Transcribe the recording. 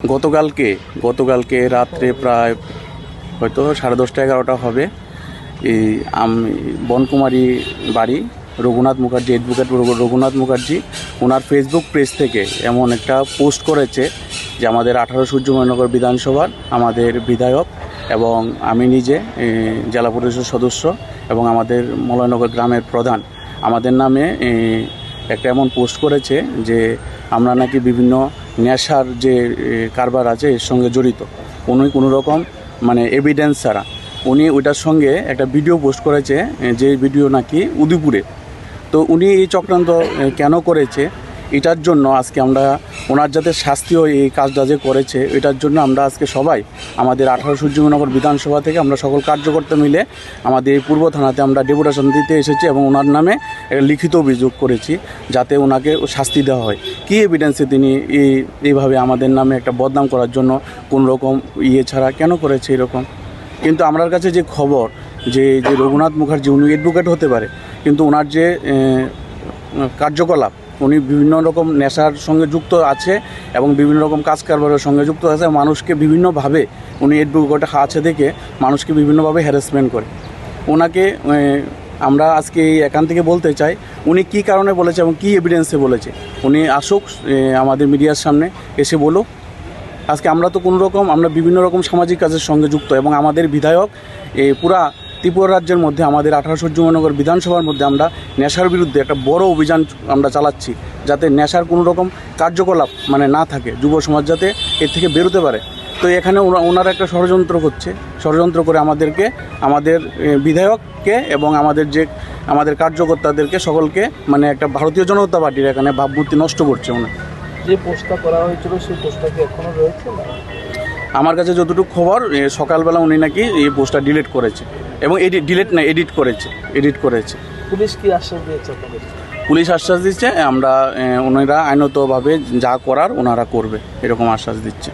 গতকালকে গতকালকে রাত্রে প্রায় হয়তো সাড়ে দশটা, এগারোটা হবে। এই আমি, বনকুমারী বাড়ি, রঘুনাথ মুখার্জি অ্যাডভোকেট রঘুনাথ মুখার্জি, ওনার ফেসবুক পেজ থেকে এমন একটা পোস্ট করেছে যে আমাদের আঠারো সূর্যময়নগর বিধানসভার আমাদের বিধায়ক এবং আমি নিজে জেলা পরিষদ সদস্য এবং আমাদের মলয়নগর গ্রামের প্রধান। আমাদের নামে একটা এমন পোস্ট করেছে যে আমরা নাকি বিভিন্ন নেশার যে কারবার আছে, এর সঙ্গে জড়িত। উনি কোনো রকম মানে এভিডেন্স ছাড়া। উনি ওইটার সঙ্গে একটা ভিডিও পোস্ট করেছে যে ভিডিও নাকি উদিপুরে তো উনি এই চক্রান্ত কেন করেছে? এটার জন্য আজকে আমরা ওনার যাতে শাস্তিও এই কাজটা যে করেছে, এটার জন্য আমরা আজকে সবাই আমাদের আঠারো সূর্যনগর বিধানসভা থেকে আমরা সকল কার্যকর্তা মিলে আমাদের এই পূর্ব থানাতে আমরা ডেপুটেশন দিতে এসেছি এবং ওনার নামে লিখিত অভিযোগ করেছি যাতে ওনাকে শাস্তি দেওয়া হয়। কী এভিডেন্সে তিনি এই, এইভাবে আমাদের নামে একটা বদনাম করার জন্য কোন রকম ইয়ে ছাড়া কেন করেছে এরকম? কিন্তু আমার কাছে যে খবর যে যে রঘুনাথ মুখার্জি, উনি অ্যাডভোকেট হতে পারে, কিন্তু ওনার যে কার্যকলাপ উনি বিভিন্ন রকম নেশার সঙ্গে যুক্ত আছে এবং বিভিন্ন রকম কাজ কারবারের সঙ্গে যুক্ত আছে। মানুষকে বিভিন্নভাবে উনি অ্যাডভোকেট আছে দেখে মানুষকে বিভিন্নভাবে হ্যারাসমেন্ট করে। ওনাকে আমরা আজকে এখান থেকে বলতে চাই, উনি কী কারণে বলেছে এবং কী এভিডেন্সে বলেছে? উনি আসুক আমাদের মিডিয়ার সামনে এসে বলুক। আজকে আমরা তো কোনো রকম, আমরা বিভিন্ন রকম সামাজিক কাজের সঙ্গে যুক্ত এবং আমাদের বিধায়ক পুরা ত্রিপুরা রাজ্যের মধ্যে আমাদের আঠারোশো যুবনগর বিধানসভার মধ্যে আমরা নেশার বিরুদ্ধে একটা বড় অভিযান আমরা চালাচ্ছি যাতে নেশার কোনো রকম কার্যকলাপ মানে না থাকে যুব সমাজ যাতে এর থেকে বেরোতে পারে। তো এখানে ওনা- ওনারা একটা ষড়যন্ত্র করছে ষড়যন্ত্র করে আমাদেরকে আমাদের বিধায়ককে এবং আমাদের যে আমাদের কার্যকর্তাদেরকে সকলকে মানে একটা ভারতীয় জনতা পার্টির এখানে ভাবমূর্তি নষ্ট করছে ওনার যে পোস্টটা করা হয়েছিল সেই পোস্টটা কি এখনও রয়েছে? আমার কাছে যতটুকু খবর সকালবেলা উনি নাকি এই পোস্টটা ডিলিট করেছে। এবং এডিট ডিলেট না এডিট করেছে এডিট করেছে। পুলিশ কি আশ্বাস দিয়েছে পুলিশ আশ্বাস দিচ্ছে আমরা ওনারা আইনতভাবে যা করার ওনারা করবে এরকম আশ্বাস দিচ্ছে।